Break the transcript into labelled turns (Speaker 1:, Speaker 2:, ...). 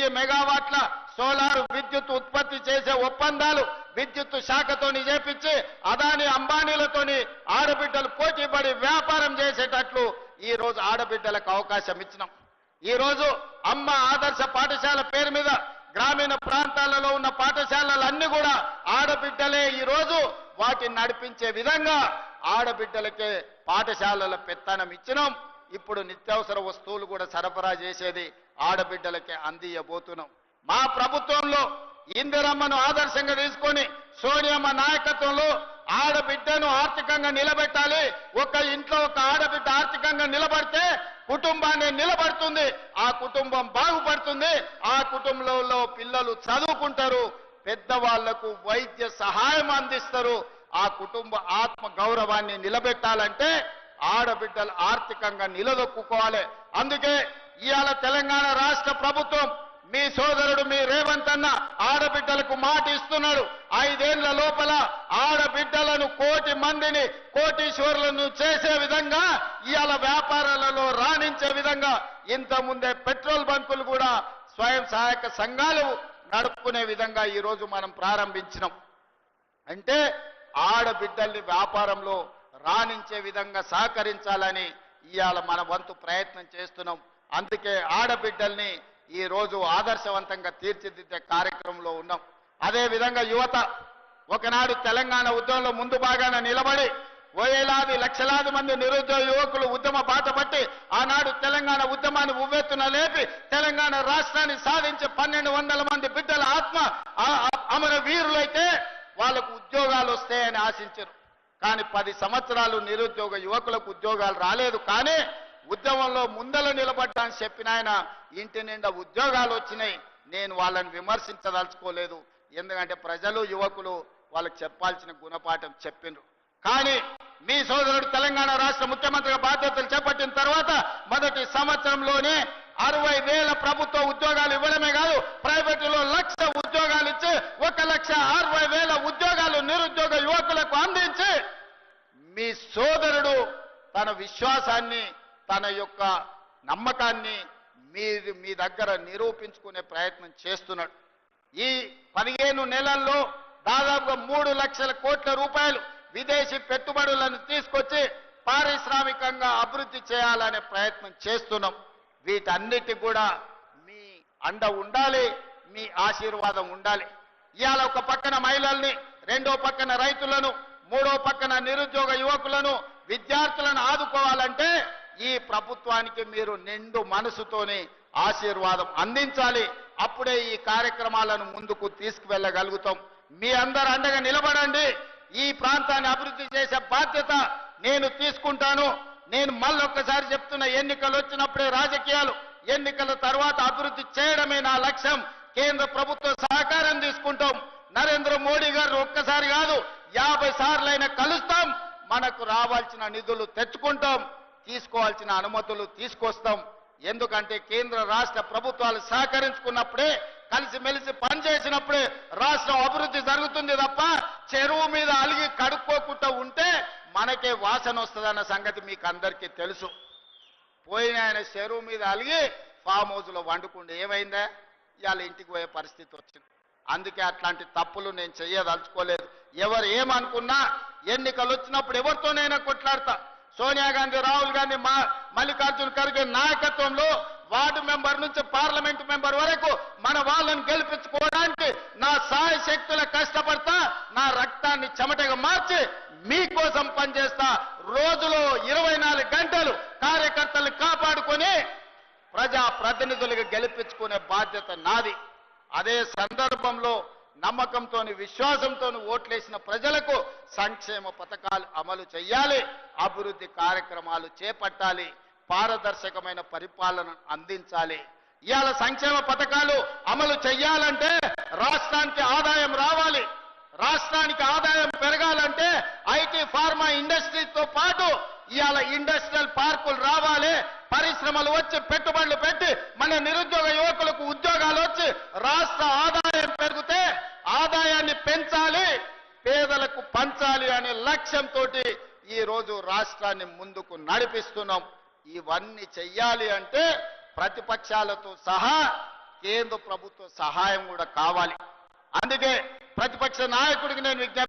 Speaker 1: వెయ్యి మెగావాట్ల సోలార్ విద్యుత్ ఉత్పత్తి చేసే ఒప్పందాలు విద్యుత్ శాఖతోని చేపించి అదాని అంబానీలతోని ఆడబిడ్డలు పోటీపడి వ్యాపారం చేసేటట్లు ఈ రోజు ఆడబిడ్డలకు అవకాశం ఇచ్చినాం. ఈ రోజు అమ్మ ఆదర్శ పాఠశాల పేరు మీద గ్రామీణ ప్రాంతాలలో ఉన్న పాఠశాలలన్నీ కూడా ఆడబిడ్డలే ఈ రోజు వాటిని నడిపించే విధంగా ఆడబిడ్డలకే పాఠశాలల పెత్తనం ఇచ్చినాం. ఇప్పుడు నిత్యావసర వస్తువులు కూడా సరఫరా చేసేది ఆడబిడ్డలకే అందియబోతున్నాం. మా ప్రభుత్వంలో ఇందిరమ్మను ఆదర్శంగా తీసుకొని సోనియమ్మ నాయకత్వంలో ఆడబిడ్డను ఆర్థికంగా నిలబెట్టాలి. ఒక ఇంట్లో ఒక ఆడబిడ్డ ఆర్థికంగా నిలబడితే కుటుంబాన్ని నిలబడుతుంది. ఆ కుటుంబం బాగుపడుతుంది. ఆ కుటుంబంలో పిల్లలు చదువుకుంటారు. పెద్దవాళ్ళకు వైద్య సహాయం అందిస్తారు. ఆ కుటుంబ ఆత్మ గౌరవాన్ని నిలబెట్టాలంటే ఆడబిడ్డలు ఆర్థికంగా నిలదొక్కుకోవాలి. అందుకే ఇవాళ తెలంగాణ రాష్ట్ర ప్రభుత్వం మీ సోదరుడు మీ రేవంత్ అన్న ఆడబిడ్డలకు మాట ఇస్తున్నాడు. ఐదేళ్ళ లోపల ఆడబిడ్డలను కోటి మందిని కోటీశ్వరులను చేసే విధంగా ఇవాళ వ్యాపారాలలో రాణించే విధంగా ఇంత ముందే పెట్రోల్ బంకులు కూడా స్వయం సహాయక సంఘాలు నడుపుకునే విధంగా ఈరోజు మనం ప్రారంభించినాం. అంటే ఆడబిడ్డల్ని వ్యాపారంలో రాణించే విధంగా సహకరించాలని ఇవాళ మన వంతు ప్రయత్నం చేస్తున్నాం. అందుకే ఆడబిడ్డల్ని ఈ రోజు ఆదర్శవంతంగా తీర్చిదిద్దే కార్యక్రమంలో ఉన్నాం. అదే విధంగా యువత ఒకనాడు తెలంగాణ ఉద్యమంలో ముందు భాగాన నిలబడి వేలాది లక్షలాది మంది నిరుద్యోగ యువకులు ఉద్యమ బాట పట్టి ఆనాడు తెలంగాణ ఉద్యమాన్ని ఉవ్వెత్తున లేపి తెలంగాణ రాష్ట్రాన్ని సాధించి పన్నెండు వందల మంది బిడ్డల ఆత్మ ఆ- అమర వీరులైతే వాళ్ళకు ఉద్యోగాలు వస్తాయని ఆశించారు. కానీ పది సంవత్సరాలు నిరుద్యోగ యువకులకు ఉద్యోగాలు రాలేదు. కానీ ఉద్యమంలో ముందల నిలబడ్డాని చెప్పిన ఆయన ఇంటి నిండా ఉద్యోగాలు వచ్చినాయి. నేను వాళ్ళని విమర్శించదలుచుకోలేదు. ఎందుకంటే ప్రజలు యువకులు వాళ్ళకి చెప్పాల్సిన గుణపాఠం చెప్పిండ్రు. కానీ మీ సోదరుడు తెలంగాణ రాష్ట్ర ముఖ్యమంత్రిగా బాధ్యతలు చేపట్టిన తర్వాత మొదటి సంవత్సరంలోనే అరవై వేల ప్రభుత్వ ఉద్యోగాలు ఇవ్వడమే కాదు ప్రైవేటులో లక్ష ఉద్యోగాలు ఇచ్చి ఒక లక్ష అరవై వేల నిరుద్యోగ యువకులకు అందించి మీ సోదరుడు తన విశ్వాసాన్ని తన యొక్క నమ్మకాన్ని మీరు మీ దగ్గర నిరూపించుకునే ప్రయత్నం చేస్తున్నాడు. ఈ పదిహేను నెలల్లో దాదాపుగా మూడు లక్షల కోట్ల రూపాయలు విదేశీ పెట్టుబడులను తీసుకొచ్చి పారిశ్రామికంగా అభివృద్ధి చేయాలనే ప్రయత్నం చేస్తున్నాం. వీటన్నిటి కూడా మీ అండ ఉండాలి మీ ఆశీర్వాదం ఉండాలి. ఇవాళ ఒక పక్కన మహిళల్ని రెండో పక్కన రైతులను మూడో పక్కన నిరుద్యోగ యువకులను విద్యార్థులను ఆదుకోవాలంటే ఈ ప్రభుత్వానికి మీరు నిండు మనసుతోని ఆశీర్వాదం అందించాలి. అప్పుడే ఈ కార్యక్రమాలను ముందుకు తీసుకువెళ్ళగలుగుతాం. మీ అందరు అండగా నిలబడండి. ఈ ప్రాంతాన్ని అభివృద్ధి చేసే బాధ్యత నేను తీసుకుంటాను. నేను మళ్ళొక్కసారి చెప్తున్న ఎన్నికలు వచ్చినప్పుడే రాజకీయాలు ఎన్నికల తర్వాత అభివృద్ధి చేయడమే నా లక్ష్యం. కేంద్ర ప్రభుత్వ సహకారం తీసుకుంటాం. నరేంద్ర మోడీ గారు ఒక్కసారి కాదు యాభై సార్లైనా కలుస్తాం మనకు రావాల్సిన నిధులు తెచ్చుకుంటాం తీసుకోవాల్సిన అనుమతులు తీసుకొస్తాం. ఎందుకంటే కేంద్ర రాష్ట్ర ప్రభుత్వాలు సహకరించుకున్నప్పుడే కలిసిమెలిసి పనిచేసినప్పుడే రాష్ట్రం అభివృద్ధి జరుగుతుంది తప్ప చెరువు మీద అలిగి కడుక్కోకుండా ఉంటే మనకే వాసన వస్తుందన్న సంగతి మీకు అందరికీ తెలుసు. పోయిన ఆయన చెరువు మీద అలిగి ఫామ్ హౌజ్లో వండుకుంటే ఏమైందా? ఇవాళ ఇంటికి పోయే పరిస్థితి వచ్చింది. అందుకే అట్లాంటి తప్పులు నేను చెయ్యదలుచుకోలేదు. ఎవరు ఏమనుకున్నా ఎన్నికలు వచ్చినప్పుడు ఎవరితోనైనా కొట్లాడతా. సోనియా గాంధీ రాహుల్ గాంధీ మా మల్లికార్జున ఖర్గే నాయకత్వంలో వార్డు మెంబర్ నుంచి పార్లమెంట్ మెంబర్ వరకు మన వాళ్ళని గెలిపించుకోవడానికి నా సాయ శక్తుల కష్టపడతా నా రక్తాన్ని చెమటగా మార్చి మీకోసం పనిచేస్తా. రోజులో ఇరవై నాలుగు గంటలు కార్యకర్తలు కాపాడుకొని ప్రజా ప్రతినిధులుగా గెలిపించుకునే బాధ్యత నాది. అదే సందర్భంలో నమ్మకంతోని విశ్వాసంతో ఓట్లేసిన ప్రజలకు సంక్షేమ పథకాలు అమలు చేయాలి అభివృద్ధి కార్యక్రమాలు చేపట్టాలి. పారదర్శకమైన పరిపాలన అందించాలి. ఇవాళ సంక్షేమ పథకాలు అమలు చేయాలంటే రాష్ట్రానికి ఆదాయం రావాలి. రాష్ట్రానికి ఆదాయం పెరగాలంటే ఐటీ ఫార్మా ఇండస్ట్రీతో పాటు ఇవాళ ఇండస్ట్రియల్ పార్కులు రావాలి. పరిశ్రమలు వచ్చి పెట్టుబడులు పెట్టి మన నిరుద్యోగ యువకులకు ఉద్యోగాలు వచ్చి రాష్ట్ర ఆదాయం పెరిగితే ఆదాయాన్ని పెంచాలి పేదలకు పంచాలి అనే లక్ష్యంతో ఈ రోజు రాష్ట్రాన్ని ముందుకు నడిపిస్తున్నాం. ఇవన్నీ చెయ్యాలి అంటే ప్రతిపక్షాలతో సహా కేంద్ర ప్రభుత్వ సహాయం కూడా కావాలి. అందుకే ప్రతిపక్ష నాయకుడికి నేను విజ్ఞప్తి